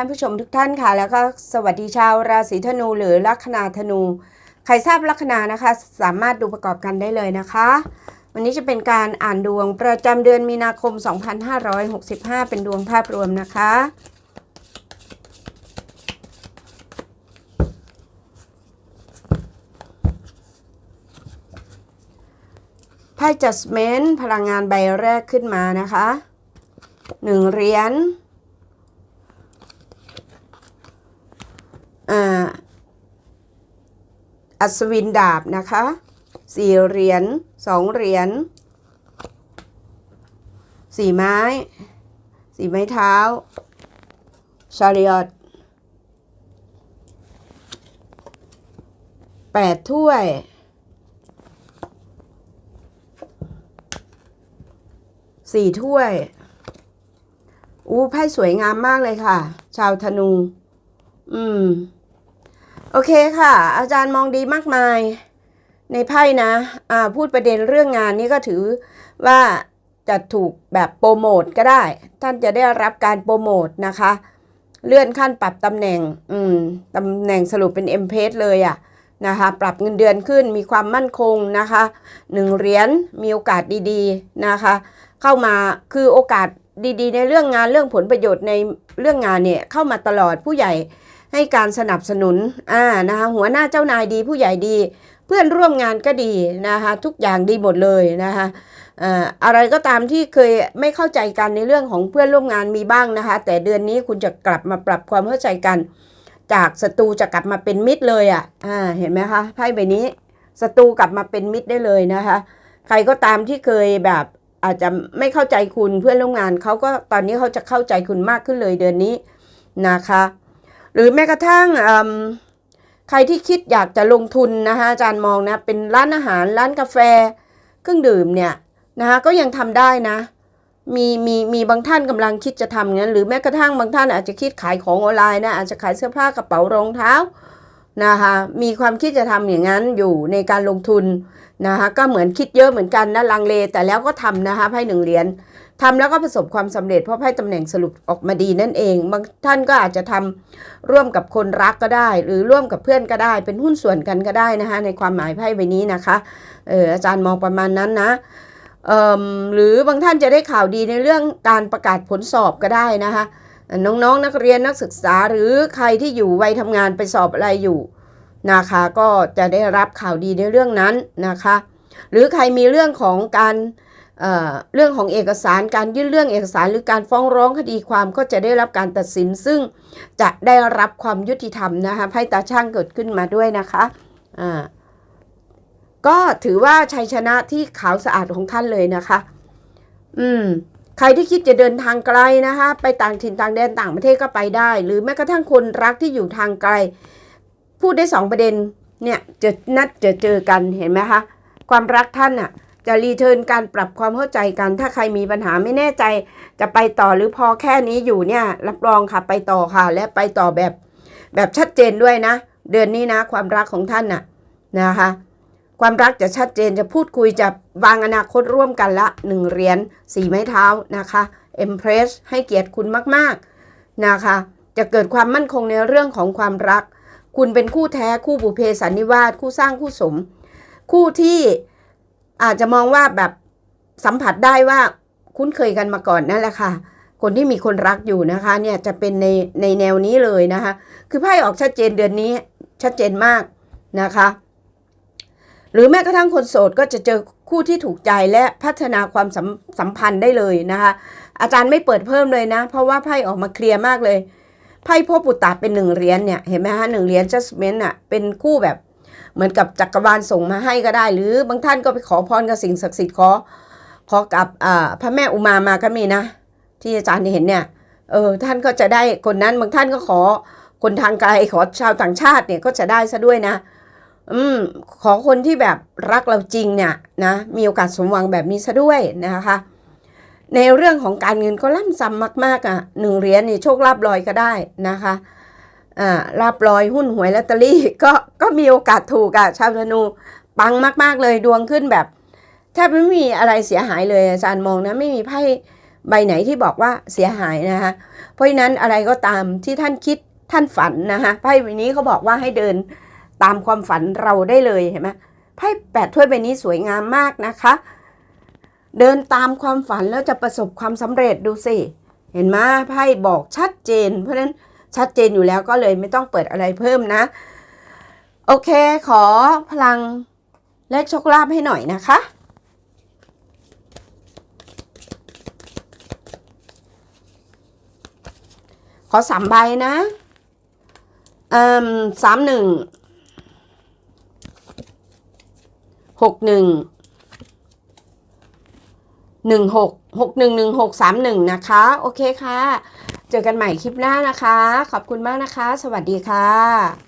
านผู้ชมทุกท่านค่ะ แล้วก็สวัสดีชาวราศีธนูหรือลัคนาธนู ใครทราบลัคนานะคะ สามารถดูประกอบกันได้เลยนะคะ วันนี้จะเป็นการอ่านดวงประจำเดือนมีนาคม 2565 เป็นดวงภาพรวมนะคะไพ่ Judgment พลังงานใบแรกขึ้นมานะคะหนึ่งเหรียญอ่า อัศวินดาบนะคะสี่เหรียญสองเหรียญสี่ไม้สี่ไม้เท้าชาริอตแปดถ้วยสี่ถ้วย อู้ไพ่สวยงามมากเลยค่ะ ชาวธนู อืม โอเคค่ะ อาจารย์มองดีมากมายในไพ่นะอ่าพูดประเด็นเรื่องงานนี้ก็ถือว่าจะถูกแบบโปรโมทก็ได้ ท่านจะได้รับการโปรโมทนะคะ เลื่อนขั้นปรับตำแหน่ง อืมตำแหน่งสรุปเป็นเอ็มเพสเลยอะนะคะปรับเงินเดือนขึ้นมีความมั่นคงนะคะหนึ่งเหรียญมีโอกาสดีๆนะคะ เข้ามาคือโอกาสดีๆ ในเรื่องงานเรื่องผลประโยชน์ในเรื่องงานเนี่ยเข้ามาตลอดผู้ใหญ่ ให้การสนับสนุนอ่านะคะหัวหน้าเจ้านายดีผู้ใหญ่ดี เพื่อนร่วมงานก็ดีนะคะทุกอย่างดีหมดเลยนะคะอะไรก็ตามที่เคยไม่เข้าใจกันในเรื่องของเพื่อนร่วมงานมีบ้างนะคะ แต่เดือนนี้คุณจะกลับมาปรับความเข้าใจกัน จากศัตรูจะกลับมาเป็นมิตรเลยอะอ่าเห็นไหมคะไพ่ใบนี้ศัตรูกลับมาเป็นมิตรได้เลยนะคะ ใครก็ตามที่เคยแบบอาจจะไม่เข้าใจคุณเพื่อนร่วมงานเขาก็ตอนนี้เขาจะเข้าใจคุณมากขึ้นเลยเดือนนี้นะคะ หรือแม้กระทั่งใครที่คิดอยากจะลงทุนนะคะอาจารย์มองนะเป็นร้านอาหารร้านกาแฟเครื่องดื่มเนี่ยนะคะก็ยังทำได้นะ มีมีมีบางท่านกำลังคิดจะทำงั้น หรือแม้กระทั่งบางท่านอาจจะคิดขายของออนไลน์นะอาจจะขายเสื้อผ้ากระเป๋ารองเท้า นะคะมีความคิดจะทำอย่างนั้นอยู่ในการลงทุนนะคะก็เหมือนคิดเยอะเหมือนกันนะลังเลแต่แล้วก็ทำนะคะไพ่หนึ่งเหรียญทำแล้วก็ประสบความสำเร็จเพราะไพ่ตำแหน่งสรุปออกมาดีนั่นเอง บางท่านก็อาจจะทำร่วมกับคนรักก็ได้ หรือร่วมกับเพื่อนก็ได้ เป็นหุ้นส่วนกันก็ได้นะคะในความหมายไพ่ใบนี้นะคะเอออาจารย์มองประมาณนั้นนะหรือบางท่านจะได้ข่าวดีในเรื่องการประกาศผลสอบก็ได้นะคะ น้องๆนนักเรียนนักศึกษาหรือใครที่อยู่วัยทำงานไปสอบอะไรอยู่นะคะก็จะได้รับข่าวดีในเรื่องนั้นนะคะ หรือใครมีเรื่องของการเเรื่องของเอกสารการยื่นเรื่องเอกสารหรือการฟ้องร้องคดีความก็จะได้รับการตัดสิน ซึ่งจะได้รับความยุติธรรมนะคะไพ่ตาช่างเกิดขึ้นมาด้วยนะคะอ่าก็ถือว่าชัยชนะที่ขาวสะอาดของท่านเลยนะคะ อืม ใครที่คิดจะเดินทางไกลนะคะ ไปต่างถิ่นต่างแดนต่างประเทศก็ไปได้ หรือแม้กระทั่งคนรักที่อยู่ทางไกล พูดได้สองประเด็นเนี่ยจะนัดจะเจอกันเห็นไหมคะความรักท่านน่ะจะรีเทิร์นการปรับความเข้าใจกัน ถ้าใครมีปัญหาไม่แน่ใจ จะไปต่อหรือพอแค่นี้อยู่เนี่ย รับรองค่ะไปต่อค่ะ และไปต่อแบบแบบชัดเจนด้วยนะ เดือนนี้นะ ความรักของท่านน่ะนะคะ ความรักจะชัดเจนจะพูดคุยจะวางอนาคตร่วมกันละหนึ่งเหรียญสี่ไม้เท้านะคะเอ็มเพรสให้เกียรติคุณมากๆนะคะ จะเกิดความมั่นคงในเรื่องของความรัก คุณเป็นคู่แท้คู่บุพเพสันนิวาสคู่สร้างคู่สม คู่ที่อาจจะมองว่าแบบสัมผัสได้ว่าคุ้นเคยกันมาก่อนนั่นแหละค่ะ คนที่มีคนรักอยู่นะคะเนี่ยจะเป็นในในแนวนี้เลยนะคะ คือไพ่ออกชัดเจนเดือนนี้ชัดเจนมากนะคะ หรือแม้กระทั่งคนโสดก็จะเจอคู่ที่ถูกใจและพัฒนาความสัมสมพันธ์ได้เลยนะคะ อาจารย์ไม่เปิดเพิ่มเลยนะ เพราะว่าไพ่ออกมาเคลียร์มากเลยไพ่พ่อปุตตะเป็นหนึ่งเหรียญเนี่ยเห็นไหมฮะหนึ่งเหรียญ judgment อะเป็นคู่แบบเหมือนกับจักรวาลส่งมาให้ก็ได้ หรือบางท่านก็ไปขอพรกับสิ่งศักดิ์สิทธิ์ขอขอกับพระแม่อุมามาก็มีนะ ที่อาจารย์เห็นเนี่ยเออท่านก็จะได้คนนั้นบางท่านก็ขอคนทางไกลขอชาวต่างชาติเนี่ยก็จะได้ซะด้วยนะ อืมขอคนที่แบบรักเราจริงเนี่ยนะมีโอกาสสมหวังแบบนี้ซะด้วยนะคะ ในเรื่องของการเงินก็ล่ำซ้ำมากๆอะหนึ่งเหรียญนี่โชคลาภลอยก็ได้นะคะอ่าลาบลอยหุ้นหวยลอตเตอรี่ก็ก็มีโอกาสถูกอะชาวธนูปังมาก ๆ เลยดวงขึ้นแบบแทบไม่มีอะไรเสียหายเลยอาจารย์มองนะไม่มีไพ่ใบไหนที่บอกว่าเสียหายนะคะเพราะฉะนั้นอะไรก็ตามที่ท่านคิดท่านฝันนะคะไพ่ใบนี้เขาบอกว่าให้เดิน ตามความฝันเราได้เลยเห็นไหมไพ่แปดถ้วยใบนี้สวยงามมากนะคะ เดินตามความฝันแล้วจะประสบความสำเร็จดูสิ เห็นไหมไพ่บอกชัดเจน เพราะฉะนั้นชัดเจนอยู่แล้วก็เลยไม่ต้องเปิดอะไรเพิ่มนะ โอเคขอพลังเลขโชคลาภให้หน่อยนะคะขอสามใบนะอืมสามหนึ่ง หกหนึ่งหนึ่งหกหกหนึ่งหนึ่งหกสามหนึ่งนะคะ โอเคค่ะ เจอกันใหม่คลิปหน้านะคะ ขอบคุณมากนะคะ สวัสดีค่ะ